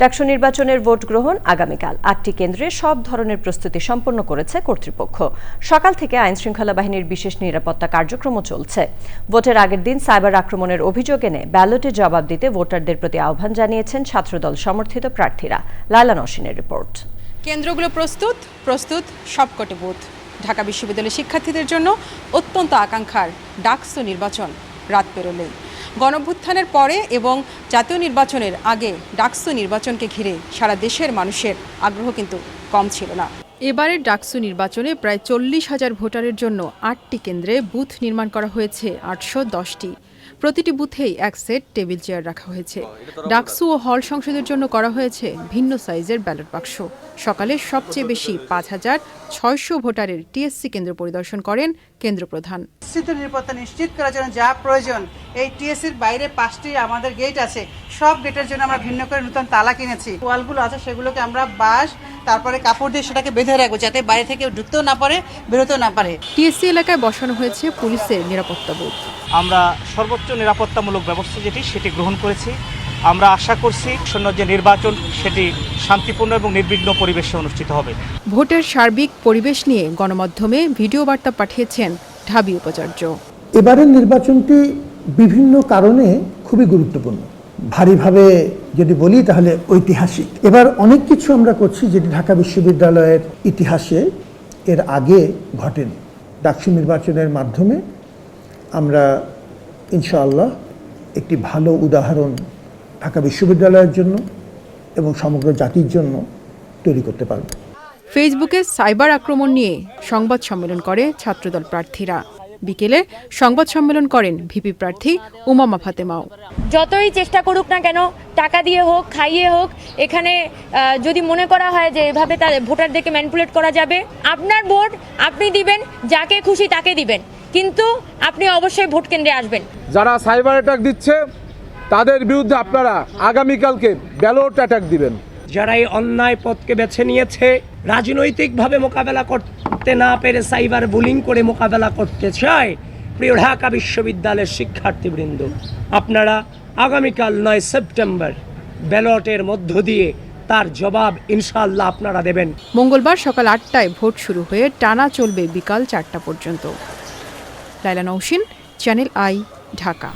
ডাকসু নির্বাচনের ভোট গ্রহণ আগামীকাল। আটটি কেন্দ্রে সব ধরনের প্রস্তুতি সম্পন্ন করেছে কর্তৃপক্ষ। সকাল থেকে আইন শৃঙ্খলা বাহিনীর বিশেষ নিরাপত্তা কার্যক্রমও চলছে। ভোটের আগের দিন সাইবার আক্রমণের অভিযোগ এনে ব্যালটে জবাব দিতে ভোটারদের প্রতি আহ্বান জানিয়েছেন ছাত্রদল সমর্থিত প্রার্থীরা। লায়লা নসিনের রিপোর্ট। কেন্দ্রগুলো প্রস্তুত প্রস্তুত, সবকটি বুথ। ঢাকা বিশ্ববিদ্যালয়ের শিক্ষার্থীদের জন্য অত্যন্ত আকাঙ্ক্ষার ডাকসু নির্বাচন রাত পেরোলেই। গণভ্যুত্থানের পরে এবং জাতীয় নির্বাচনের আগে ডাকসু নির্বাচনকে ঘিরে সারা দেশের মানুষের আগ্রহ কিন্তু কম ছিল না। এবারের ডাকসু নির্বাচনে প্রায় চল্লিশ হাজার ভোটারের জন্য আটটি কেন্দ্রে বুথ নির্মাণ করা হয়েছে আটশো দশটি। প্রতিটি বুথেই এক সেট টেবিল চেয়ার রাখা হয়েছে। ডাকসু ও হল সংসদের জন্য করা হয়েছে ভিন্ন সাইজের ব্যালট বাক্স। সকালে সবচেয়ে বেশি পাঁচ হাজার ছয়শো ভোটারের টিএসসি কেন্দ্র পরিদর্শন করেন কেন্দ্র প্রধান নিশ্চিত নিরাপত্তা নিশ্চিত করার জন্য যা প্রয়োজন এই টিএসসির বাইরে পাঁচটি আমাদের গেট আছে। সব গেটের জন্য আমরা ভিন্ন করে নতুন তালা কিনেছি। ওয়ালগুলো আছে সেগুলোকে আমরা বাঁশ তারপরে কাপড় দিয়ে সেটাকে বেঁধে রাখব যাতে বাইরে থেকে ঢুকতেও না পারে বেরোতেও না পারে। টিএসসি এলাকায় বসানো হয়েছে পুলিশের নিরাপত্তা বুথ আমরা সর্বোচ্চ নিরাপত্তামূলক ব্যবস্থা যেটি সেটি গ্রহণ করেছি। আমরা আশা করছি আসন্ন যে নির্বাচন সেটি শান্তিপূর্ণ এবং নির্বিঘ্ন পরিবেশে অনুষ্ঠিত হবে। ভোটের সার্বিক পরিবেশ নিয়ে গণমাধ্যমে ভিডিও বার্তা পাঠিয়েছেন ঢাবি উপাচার্য। এবারের নির্বাচনটি বিভিন্ন কারণে খুবই গুরুত্বপূর্ণ। ভারীভাবে যদি বলি তাহলে ঐতিহাসিক। এবার অনেক কিছু আমরা করছি যেটি ঢাকা বিশ্ববিদ্যালয়ের ইতিহাসে এর আগে ঘটেনি। ডাকসু নির্বাচনের মাধ্যমে আমরা ইনশাআল্লাহ একটি ভালো উদাহরণ ঢাকা বিশ্ববিদ্যালয়ের জন্য এবং সমগ্র জাতির জন্য তৈরি করতে পারব। ফেসবুকে সাইবার আক্রমণ নিয়ে সংবাদ সম্মেলন করে ছাত্রদল প্রার্থীরা। বিকেলে সংবাদ সম্মেলন করেন ভিপি প্রার্থী উমামা ফাতেমাও। যতই চেষ্টা করুক না কেন টাকা দিয়ে হোক খাইয়ে হোক এখানে যদি মনে করা হয় যে এভাবে তার ভোটারদেরকে ম্যানিপুলেট করা যাবে আপনার ভোট আপনি দিবেন যাকে খুশি তাকে দিবেন। কিন্তু আপনি অবশ্যই ভোট কেন্দ্রে আসবেন। যারা সাইবার অ্যাটাক দিচ্ছে তাদের বিরুদ্ধে আপনারা আগামীকালকে ব্যালট অ্যাটাক দিবেন। যারা এই অন্যায় পথকে বেছে নিয়েছে, রাজনৈতিকভাবে মোকাবেলা করতে না পেরে সাইবার বুলিং করে মোকাবেলা করতে চায় প্রিয় ঢাকা বিশ্ববিদ্যালয়ের শিক্ষার্থীবৃন্দ। আপনারা আগামীকাল নয় সেপ্টেম্বর ব্যালটের মধ্য দিয়ে তার জবাব ইনশাআল্লাহ আপনারা দেবেন। মঙ্গলবার সকাল আটটায় ভোট শুরু হয়ে টানা চলবে বিকাল চারটা পর্যন্ত। Laila Nausin channel I, Dhaka.